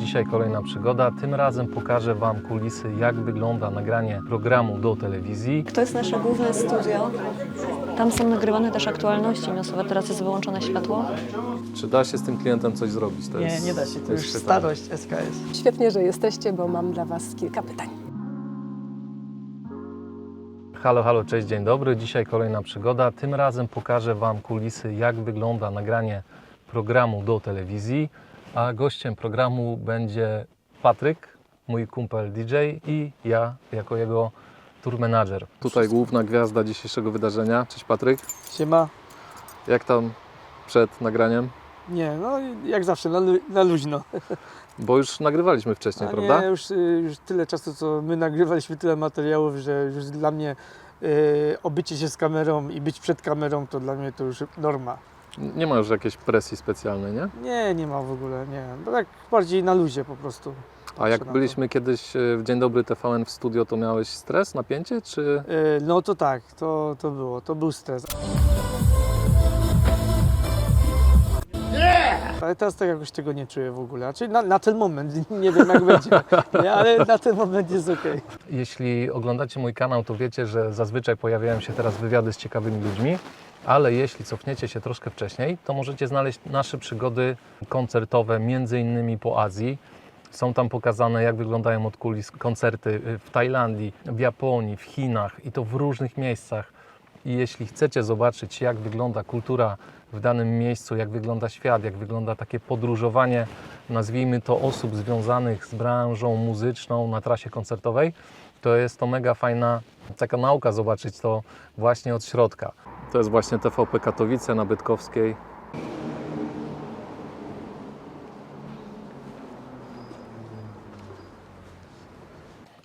Dzisiaj kolejna przygoda. Tym razem pokażę Wam kulisy, jak wygląda nagranie programu do telewizji. To jest nasze główne studio. Tam są nagrywane też aktualności newsowe. Teraz jest wyłączone światło. Czy da się z tym klientem coś zrobić? To Nie, jest, nie da się, to, jest już pytanie. starość SKS. Świetnie, że jesteście, bo mam dla Was kilka pytań. Halo, halo, cześć, dzień dobry. Dzisiaj kolejna przygoda. Tym razem pokażę Wam kulisy, jak wygląda nagranie programu do telewizji. A gościem programu będzie Patryk, mój kumpel DJ i ja jako jego tour manager. Tutaj główna gwiazda dzisiejszego wydarzenia. Cześć Patryk. Siema. Jak tam przed nagraniem? Nie, no jak zawsze, na, lu- na luźno. Bo już nagrywaliśmy wcześniej, A prawda? nie, już, y, już tyle czasu, co my nagrywaliśmy tyle materiałów, że już dla mnie y, obycie się z kamerą i być przed kamerą, to dla mnie to już norma. Nie ma już jakiejś presji specjalnej, nie? Nie, nie ma w ogóle, nie. Bo tak bardziej na luzie po prostu. A jak byliśmy kiedyś e, w Dzień Dobry TVN w studio, to miałeś stres, napięcie, czy... Y, No to tak, to, to było, to był stres. Ale teraz tak jakoś tego nie czuję w ogóle. Znaczy na, na ten moment, nie wiem jak będzie, nie, ale na ten moment jest okej. Jeśli oglądacie mój kanał, to wiecie, że zazwyczaj pojawiają się teraz wywiady z ciekawymi ludźmi, ale jeśli cofniecie się troszkę wcześniej, to możecie znaleźć nasze przygody koncertowe, między innymi po Azji. Są tam pokazane, jak wyglądają od kulis koncerty w Tajlandii, w Japonii, w Chinach i to w różnych miejscach. I jeśli chcecie zobaczyć, jak wygląda kultura w danym miejscu, jak wygląda świat, jak wygląda takie podróżowanie, nazwijmy to osób związanych z branżą muzyczną na trasie koncertowej, to jest to mega fajna taka nauka zobaczyć to właśnie od środka. To jest właśnie TVP Katowice na Bytkowskiej.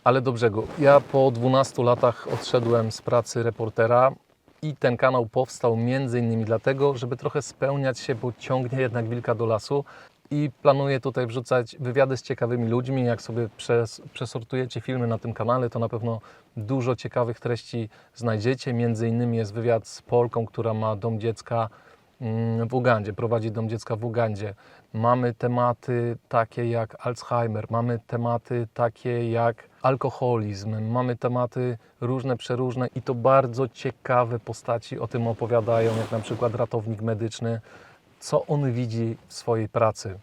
Ale do brzegu. Ja po 12 latach odszedłem z pracy reportera i ten kanał powstał między innymi dlatego, żeby trochę spełniać się, bo ciągnie jednak wilka do lasu i planuję tutaj wrzucać wywiady z ciekawymi ludźmi. Jak sobie przes, przesortujecie filmy na tym kanale, to na pewno dużo ciekawych treści znajdziecie. Między innymi jest wywiad z Polką, która ma dom dziecka mm, w Ugandzie, prowadzi dom dziecka w Ugandzie. Mamy tematy takie jak Alzheimer, mamy tematy takie jak alkoholizm, mamy tematy różne, przeróżne i to bardzo ciekawe postaci o tym opowiadają, jak na przykład ratownik medyczny, co on widzi w swojej pracy.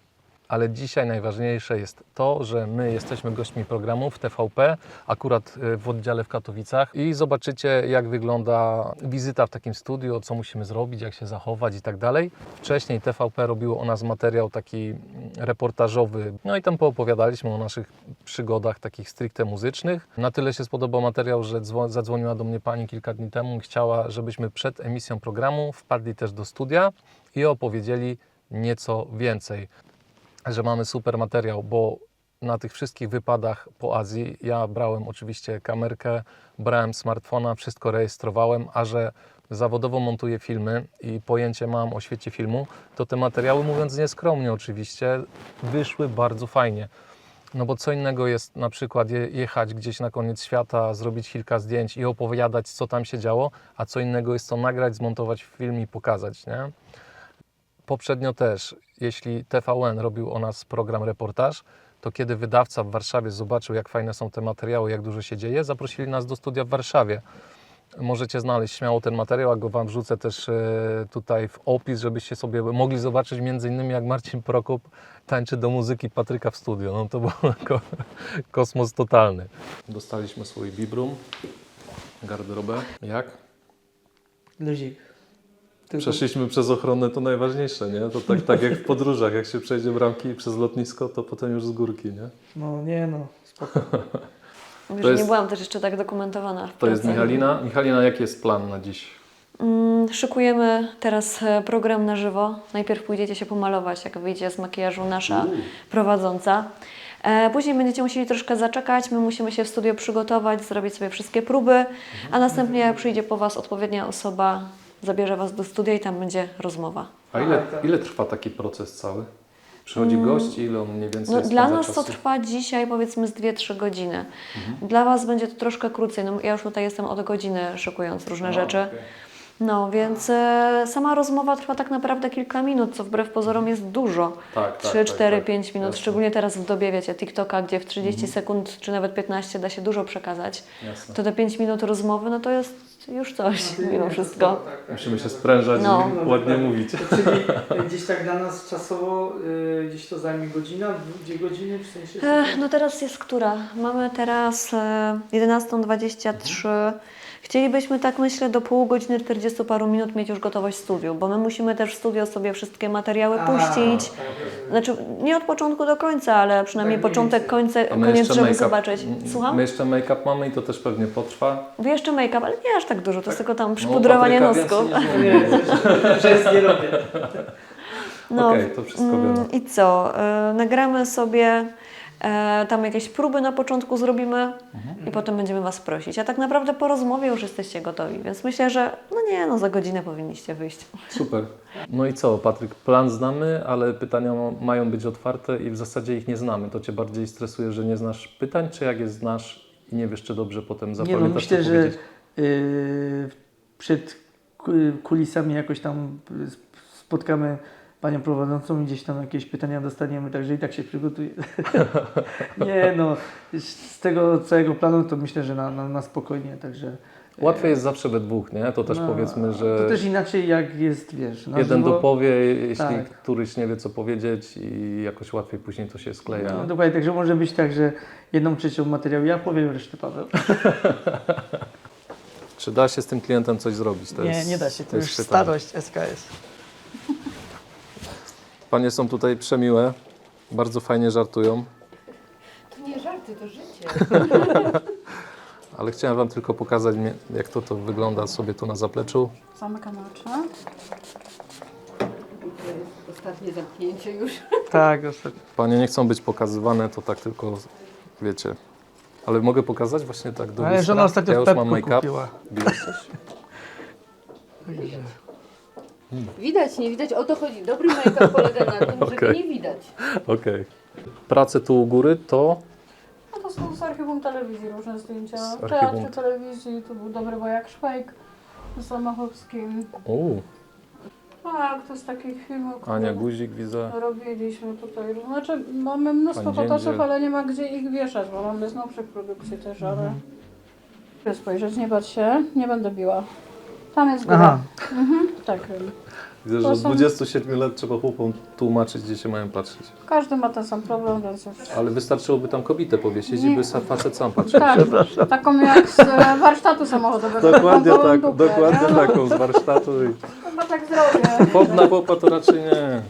Ale dzisiaj najważniejsze jest to, że my jesteśmy gośćmi programu w TVP, akurat y, w oddziale w Katowicach i zobaczycie jak wygląda wizyta w takim studiu, co musimy zrobić, jak się zachować i tak dalej. Wcześniej TVP robiło o nas materiał taki mm, reportażowy, no i tam poopowiadaliśmy o naszych przygodach takich stricte muzycznych. Na tyle się spodobał materiał, że dzwo- zadzwoniła do mnie pani kilka dni temu i chciała, żebyśmy przed emisją programu wpadli też do studia i opowiedzieli nieco więcej że mamy super materiał, bo na tych wszystkich wypadach po Azji ja brałem oczywiście kamerkę, brałem smartfona, wszystko rejestrowałem, a że zawodowo montuję filmy i pojęcie mam o świecie filmu, to te materiały, mówiąc nieskromnie oczywiście, wyszły bardzo fajnie. No bo co innego jest na przykład je, jechać gdzieś na koniec świata, zrobić kilka zdjęć i opowiadać, co tam się działo, a co innego jest to nagrać, zmontować film i pokazać, nie? Poprzednio też, jeśli TVN robił o nas program reportaż, to kiedy wydawca w Warszawie zobaczył, jak fajne są te materiały, jak dużo się dzieje, zaprosili nas do studia w Warszawie. Możecie znaleźć śmiało ten materiał, a go Wam wrzucę też e, tutaj w opis, żebyście sobie mogli zobaczyć między innymi jak Marcin Prokop tańczy do muzyki Patryka w studio. No to był ko kosmos totalny. Dostaliśmy swój bibrum, garderobę. Jak? Luzik. Tylko, Przeszliśmy przez ochronę, to najważniejsze, nie? To tak, tak jak w podróżach, jak się przejdzie bramki przez lotnisko, to potem już z górki, nie? no nie no, spoko. Wiesz, jest- nie byłam też jeszcze tak dokumentowana. w To jest. Michalina. Michalina, jaki jest plan na dziś? Mm, Szykujemy teraz e, program na żywo. Najpierw pójdziecie się pomalować, jak wyjdzie z makijażu nasza prowadząca. E, Później będziecie musieli troszkę zaczekać, my musimy się w studio przygotować, zrobić sobie wszystkie próby, a następnie przyjdzie po Was odpowiednia osoba, zabierze Was do studia i tam będzie rozmowa. A ile, ile trwa taki proces cały? Przychodzi gość i ile on mniej więcej No, dla nas to czasu? trwa dzisiaj powiedzmy z 2-3 godziny. Dla Was będzie to troszkę krócej. No, ja już tutaj jestem od godziny szykując różne A, rzeczy. okej. No, więc e, sama rozmowa trwa tak naprawdę kilka minut, co wbrew pozorom jest dużo. Tak, 3, 4, 5 minut, Jasne. Mhm. szczególnie teraz w dobie, wiecie, TikToka, gdzie w 30 sekund czy nawet 15 da się dużo przekazać. Jasne. To te 5 minut rozmowy, no to jest już coś mimo wszystko. Musimy się sprężać No. i ładnie mówić. Czyli gdzieś tak dla nas czasowo, y, gdzieś to zajmie godzina, dwie godziny, w sensie... E, no teraz jest która? Mamy teraz e, 11.23. Chcielibyśmy tak myślę do pół godziny 40 paru minut mieć już gotowość w studiu, bo my musimy też w studio sobie wszystkie materiały puścić. tak, Znaczy nie od początku do końca, ale przynajmniej Tak mniej początek, końce, A my koniec, jeszcze żeby make-up- zobaczyć. Słucham? My jeszcze make-up mamy i to też pewnie potrwa. Wy jeszcze make-up, ale nie aż tak dużo, to jest tylko tam przypudrowanie No, Patryka nosków. więcej nie Nie, nie robię. No, Okej, to wszystko wiadomo. Mm, I co? E, nagramy sobie e, tam jakieś próby na początku zrobimy Mhm. i potem będziemy Was prosić. A tak naprawdę po rozmowie już jesteście gotowi, więc myślę, że no nie, no za godzinę powinniście wyjść. Super. No i co, Patryk, plan znamy, ale pytania ma- mają być otwarte i w zasadzie ich nie znamy. To Cię bardziej stresuje, że nie znasz pytań, czy jak je znasz i nie wiesz, czy dobrze potem Nie zapamiętasz, no, myślę, co że powiedzieć? y, przed ku- kulisami jakoś tam spotkamy panią prowadzącą i gdzieś tam jakieś pytania dostaniemy, także i tak się przygotuję. nie no, z tego całego planu to myślę, że na, na, na spokojnie, także... Łatwiej jest zawsze we dwóch, nie? To też no, powiedzmy, że To też inaczej jak jest, wiesz, na jeden żywo. dopowie, jeśli Tak. któryś nie wie, co powiedzieć i jakoś łatwiej później to się skleja. No, dokładnie, także może być tak, że jedną trzecią materiału ja powiem, resztę Paweł. Czy da się z tym klientem coś zrobić? To nie, jest, nie da się, to, jest już starość SKS. Panie są tutaj przemiłe, bardzo fajnie żartują, To nie żarty, to życie. ale chciałem Wam tylko pokazać, jak to, to wygląda sobie tu na zapleczu. Zamykam oczy. To jest ostatnie zamknięcie już. Tak, ostatnio. Panie nie chcą być pokazywane, to tak tylko, wiecie. Ale mogę pokazać właśnie tak do Ale lustra? żona ostatnio Ja w już mam Pepku make-up. kupiła. Bijesz coś? Widać, nie widać, o to chodzi. Dobry make-up polega na tym, żeby Okej. nie widać. Okej. Prace tu u góry to No to są z archiwum telewizji różne zdjęcia. Z archiwum. Teatr telewizji, to był dobry wojak Szwajk z Zamachowskim. u, Tak, to z takich filmów, które Ania Guzik widzę. robiliśmy tutaj. Znaczy mamy mnóstwo Pan ale nie ma gdzie ich wieszać, bo mamy z nowszych produkcji też, ale... Chcę spojrzeć, nie bać się, nie będę biła. Tam jest góra. Aha, Tak, wiem. Widzę, że To od są- 27 lat trzeba chłopom tłumaczyć, gdzie się mają patrzeć. Każdy ma ten sam problem, więc już... Ale wystarczyłoby tam kobietę powiesić i by sa- facet sam patrzył. Tak, taką jak z e, warsztatu samochodowego. Dokładnie taką gołą tak, dupę, dokładnie nie? taką z warsztatu. i- Chyba tak zrobię. Chłop na chłopa to raczej nie.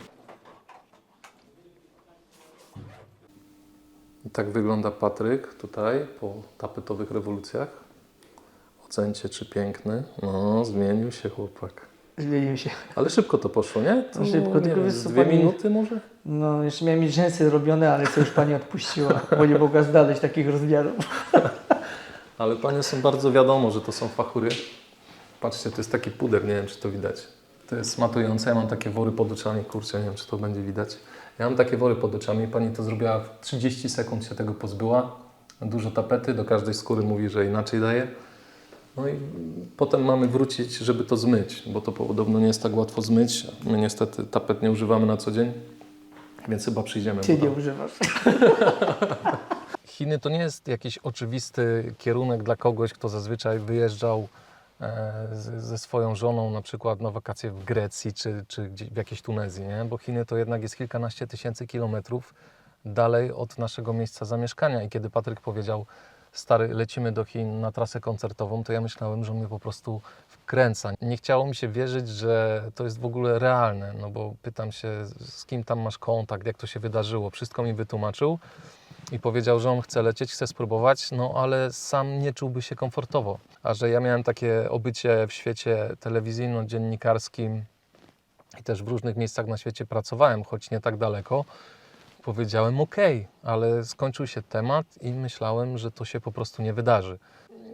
I tak wygląda Patryk tutaj po tapetowych rewolucjach. Ocencie, czy piękny. No, zmienił się chłopak. zmienił się. Ale szybko to poszło, nie? To, No szybko, nie tylko wiem, wiesz dwie pani- minuty może? No, jeszcze miałem mieć rzęsy zrobione, ale to już pani odpuściła, bo nie mogła znaleźć takich rozmiarów. Ale panie są bardzo wiadomo, że to są fachury. Patrzcie, to jest taki puder, nie wiem czy to widać. To jest matujące, ja mam takie wory pod oczami, kurczę, nie wiem czy to będzie widać. Ja mam takie wory pod oczami, pani to zrobiła w 30 sekund się tego pozbyła. Dużo tapety, do każdej skóry mówi, że inaczej daje. No i potem mamy wrócić, żeby to zmyć, bo to podobno nie jest tak łatwo zmyć. My niestety tapet nie używamy na co dzień, więc chyba przyjdziemy. Ty nie używasz. Chiny to nie jest jakiś oczywisty kierunek dla kogoś, kto zazwyczaj wyjeżdżał e, ze swoją żoną na przykład na wakacje w Grecji czy, czy w jakiejś Tunezji, nie? bo Chiny to jednak jest kilkanaście tysięcy kilometrów dalej od naszego miejsca zamieszkania i kiedy Patryk powiedział stary, lecimy do Chin na trasę koncertową, to ja myślałem, że mnie po prostu wkręca. Nie chciało mi się wierzyć, że to jest w ogóle realne, no bo pytam się, z kim tam masz kontakt, jak to się wydarzyło. Wszystko mi wytłumaczył i powiedział, że on chce lecieć, chce spróbować, no ale sam nie czułby się komfortowo. A że ja miałem takie obycie w świecie telewizyjno-dziennikarskim i też w różnych miejscach na świecie pracowałem, choć nie tak daleko, powiedziałem ok, ale skończył się temat i myślałem, że to się po prostu nie wydarzy.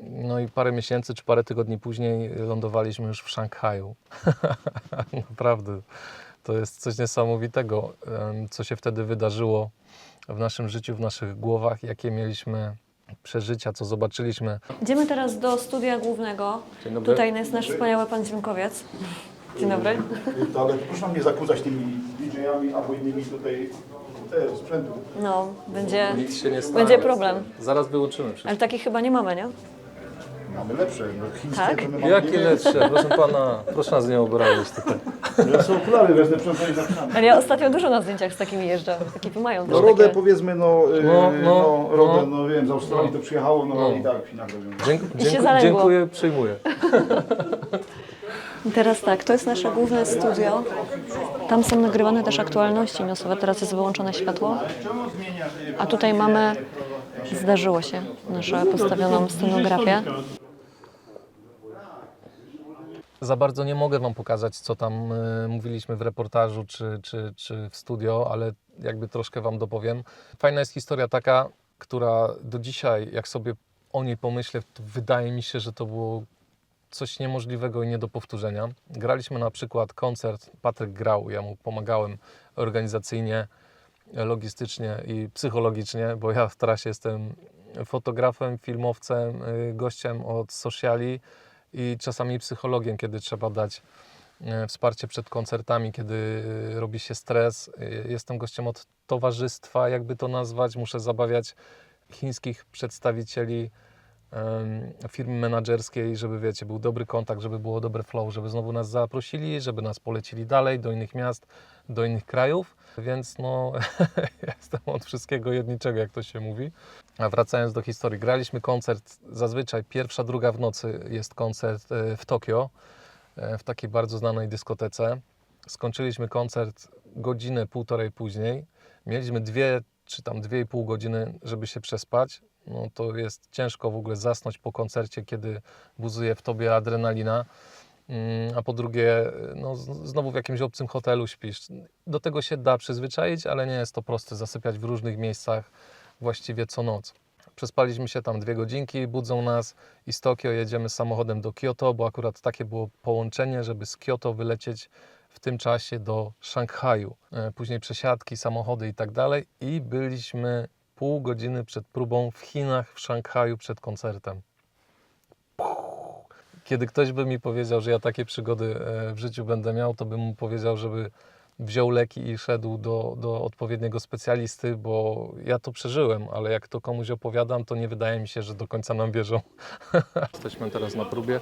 No i parę miesięcy czy parę tygodni później lądowaliśmy już w Szanghaju. Naprawdę, to jest coś niesamowitego, co się wtedy wydarzyło w naszym życiu, w naszych głowach, jakie mieliśmy przeżycia, co zobaczyliśmy. Idziemy teraz do studia głównego. Dzień dobry. Tutaj jest nasz wspaniały pan dźwiękowiec. Dzień dobry. To, ale proszę nam nie zakłócać tymi DJ-ami albo innymi tutaj te sprzętu. No, będzie, Nic się nie stanie. będzie problem. Zaraz wyuczymy wszystko. Ale takich chyba nie mamy, nie? Mamy lepsze, no chińskie Tak? to my mamy Jakie lepsze? Proszę pana, proszę nas nie obrazić tutaj. Ja są okulary wezmę, napisane. Ale ja ostatnio dużo na zdjęciach z takimi jeżdżę. Ekipy mają też No rodę takie. powiedzmy, no, yy, No, no, no, rodę, no. no wiem, z Australii to przyjechało, no, No. i tak się nagle wiąże. Dzięk, się dziękuję, zaległo. dziękuję, przyjmuję. I Teraz tak, to jest nasze główne studio. Tam są nagrywane też aktualności newsowe. Teraz jest wyłączone światło. A tutaj mamy, zdarzyło się, naszą postawioną scenografię. Za bardzo nie mogę Wam pokazać, co tam e, mówiliśmy w reportażu czy, czy, czy w studio, ale jakby troszkę Wam dopowiem. Fajna jest historia taka, która do dzisiaj, jak sobie o niej pomyślę, to wydaje mi się, że to było coś niemożliwego i nie do powtórzenia. Graliśmy na przykład koncert, Patryk grał, ja mu pomagałem organizacyjnie, logistycznie i psychologicznie, bo ja w trasie jestem fotografem, filmowcem, y, gościem od sociali i czasami psychologiem, kiedy trzeba dać e, wsparcie przed koncertami, kiedy y, robi się stres. Y, Jestem gościem od towarzystwa, jakby to nazwać. Muszę zabawiać chińskich przedstawicieli firmy menadżerskiej, żeby wiecie, był dobry kontakt, żeby było dobre flow, żeby znowu nas zaprosili, żeby nas polecili dalej do innych miast, do innych krajów. Więc no, jestem od wszystkiego jedniczego, jak to się mówi. A wracając do historii, graliśmy koncert, zazwyczaj pierwsza, druga w nocy jest koncert e, w Tokio, e, w takiej bardzo znanej dyskotece. Skończyliśmy koncert godzinę, półtorej później. Mieliśmy dwie czy tam dwie i pół godziny, żeby się przespać. No to jest ciężko w ogóle zasnąć po koncercie, kiedy buzuje w tobie adrenalina. Mm, A po drugie, no, znowu w jakimś obcym hotelu śpisz. Do tego się da przyzwyczaić, ale nie jest to proste zasypiać w różnych miejscach właściwie co noc. Przespaliśmy się tam dwie godzinki, budzą nas i z Tokio jedziemy samochodem do Kyoto, bo akurat takie było połączenie, żeby z Kyoto wylecieć w tym czasie do Szanghaju. E, Później przesiadki, samochody i tak dalej. I byliśmy pół godziny przed próbą w Chinach, w Szanghaju przed koncertem. Kiedy ktoś by mi powiedział, że ja takie przygody e, w życiu będę miał, to bym mu powiedział, żeby wziął leki i szedł do, do odpowiedniego specjalisty, bo ja to przeżyłem, ale jak to komuś opowiadam, to nie wydaje mi się, że do końca nam wierzą. Jesteśmy teraz na próbie.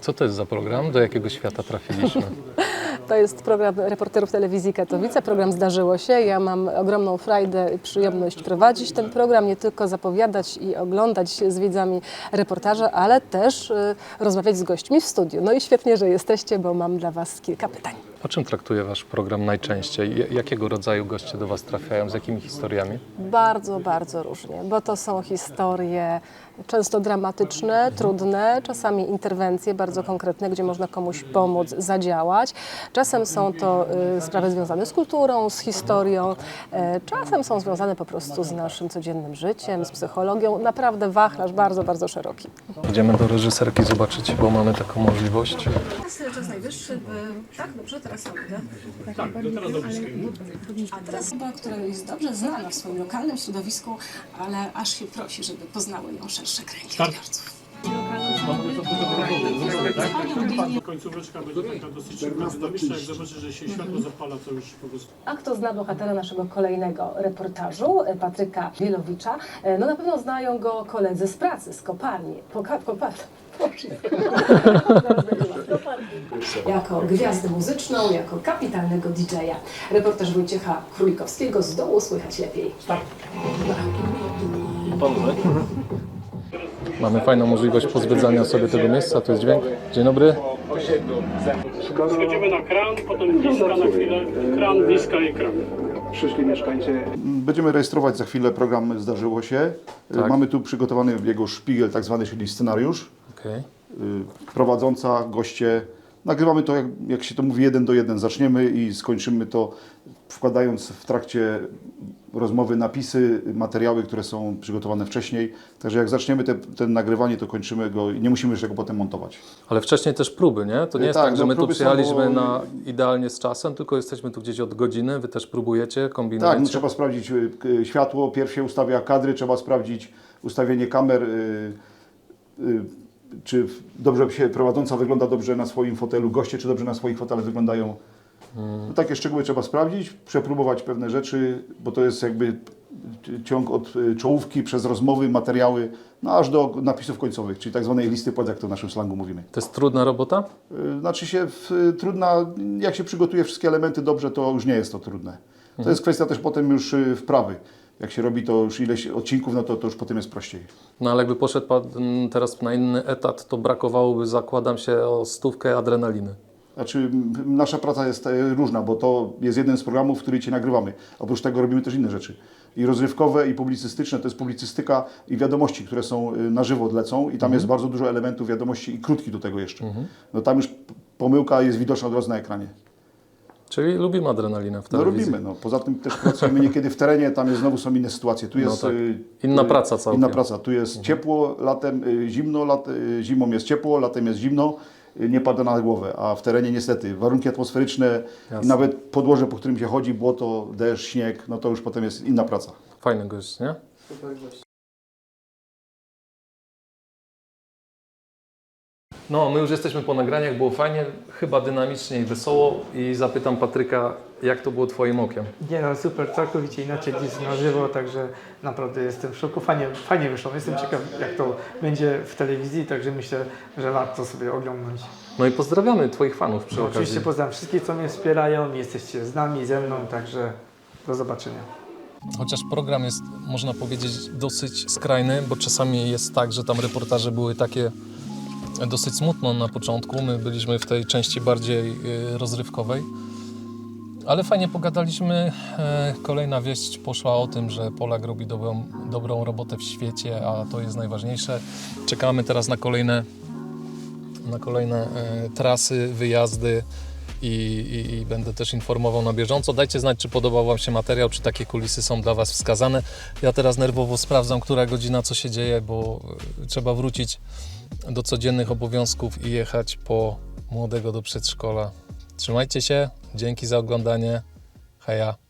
Co to jest za program? Do jakiego świata trafiliśmy? To jest program reporterów telewizji Katowice, program Zdarzyło się. Ja mam ogromną frajdę i przyjemność prowadzić ten program, nie tylko zapowiadać i oglądać z widzami reportaże, ale też y, rozmawiać z gośćmi w studiu. No i świetnie, że jesteście, bo mam dla Was kilka pytań. O czym traktuje Wasz program najczęściej? J- Jakiego rodzaju goście do Was trafiają? Z jakimi historiami? Bardzo, bardzo różnie, bo to są historie często dramatyczne, trudne, czasami interwencje bardzo konkretne, gdzie można komuś pomóc, zadziałać. Czasem są to y, sprawy związane z kulturą, z historią, e, czasem są związane po prostu z naszym codziennym życiem, z psychologią. Naprawdę wachlarz bardzo, bardzo szeroki. Idziemy do reżyserki zobaczyć, bo mamy taką możliwość. Czas najwyższy, by... Tak, dobrze, teraz idę. Tak, teraz do A teraz osoba, która jest dobrze znana w swoim lokalnym środowisku, ale aż się prosi, żeby poznały ją szersze kręgi odbiorców. Końcóweczka będzie taka dosyć szybka, dynamiczna. Jak zobaczy, że się światło zapala, to już po prostu A kto zna bohatera naszego kolejnego reportażu, e, Patryka Bielowicza? E, No na pewno znają go koledzy z pracy, z kopalni. Poka- jako gwiazdę muzyczną, jako kapitalnego DJ-a. Reportaż Wojciecha Królikowskiego z dołu słychać lepiej. Mamy fajną możliwość pozwiedzania sobie tego miejsca. To jest dźwięk. Dzień dobry. schodzimy na kran, potem diska na chwilę, kran, diska i kran. Przyszli mieszkańcy. Będziemy rejestrować za chwilę program Zdarzyło się. Tak. Mamy tu przygotowany jego szpigel, tak zwany, czyli scenariusz. Okej. Y, prowadząca, goście. Nagrywamy to, jak, jak się to mówi, jeden do jeden. Zaczniemy i skończymy to wkładając w trakcie rozmowy, napisy, materiały, które są przygotowane wcześniej. Także jak zaczniemy te, ten nagrywanie, to kończymy go i nie musimy już tego potem montować. Ale wcześniej też próby, nie? To nie jest Tak, tak, że no my tu są, przyjechaliśmy bo- na idealnie z czasem, tylko jesteśmy tu gdzieś od godziny, wy też próbujecie, kombinujecie. Tak, no, trzeba sprawdzić y, światło, pierw się ustawia kadry, trzeba sprawdzić ustawienie kamer, y, y, czy dobrze się prowadząca wygląda dobrze na swoim fotelu, goście czy dobrze na swoich fotelach wyglądają. No, takie szczegóły trzeba sprawdzić, przepróbować pewne rzeczy, bo to jest jakby ciąg od y, czołówki przez rozmowy, materiały, no aż do napisów końcowych, czyli tak zwanej listy płat, jak to w naszym slangu mówimy. To jest trudna robota? Y, Znaczy się w, trudna, jak się przygotuje wszystkie elementy dobrze, to już nie jest to trudne. To jest kwestia też potem już y, wprawy. Jak się robi to już ileś odcinków, no to, to już potem jest prościej. No ale jakby poszedł pan mm, teraz na inny etat, to brakowałoby, zakładam się, o stówkę adrenaliny. Znaczy nasza praca jest e, różna, bo to jest jeden z programów, który Cię nagrywamy. Oprócz tego robimy też inne rzeczy. I rozrywkowe, i publicystyczne, to jest publicystyka i wiadomości, które są y, na żywo lecą i tam jest bardzo dużo elementów wiadomości i krótki do tego jeszcze. No tam już pomyłka jest widoczna od razu na ekranie. Czyli lubimy adrenalinę w No telewizji. robimy, no. Poza tym też pracujemy niekiedy w terenie, tam jest, znowu są inne sytuacje. Tu No jest tak. y, Inna praca całkiem. Inna praca. Tu jest ciepło, latem y, zimno, lat, zimą jest ciepło, latem jest zimno, nie pada na głowę. A w terenie niestety warunki atmosferyczne i Jasne. nawet podłoże, po którym się chodzi, błoto, deszcz, śnieg, no to już potem jest inna praca. Fajny gość, nie? No, my już jesteśmy po nagraniach, było fajnie, chyba dynamicznie i wesoło i zapytam Patryka, jak to było Twoim okiem? Nie no, super, całkowicie inaczej niż na żywo, także naprawdę jestem w szoku. Fajnie, fajnie wyszło. Jestem ciekaw, jak to będzie w telewizji, także myślę, że warto sobie oglądnąć. No i pozdrawiamy Twoich fanów przy No, okazji. oczywiście pozdrawiam wszystkich, co mnie wspierają, jesteście z nami, ze mną, także do zobaczenia. Chociaż program jest, można powiedzieć, dosyć skrajny, bo czasami jest tak, że tam reportaże były takie dosyć smutno na początku. My byliśmy w tej części bardziej y, rozrywkowej. Ale fajnie pogadaliśmy. E, Kolejna wieść poszła o tym, że Polak robi dobrą, dobrą robotę w świecie, a to jest najważniejsze. Czekamy teraz na kolejne, na kolejne e, trasy, wyjazdy i, i, i będę też informował na bieżąco. Dajcie znać, czy podobał Wam się materiał, czy takie kulisy są dla Was wskazane. Ja teraz nerwowo sprawdzam, która godzina, co się dzieje, bo e, trzeba wrócić do codziennych obowiązków i jechać po młodego do przedszkola. Trzymajcie się, dzięki za oglądanie. Heja.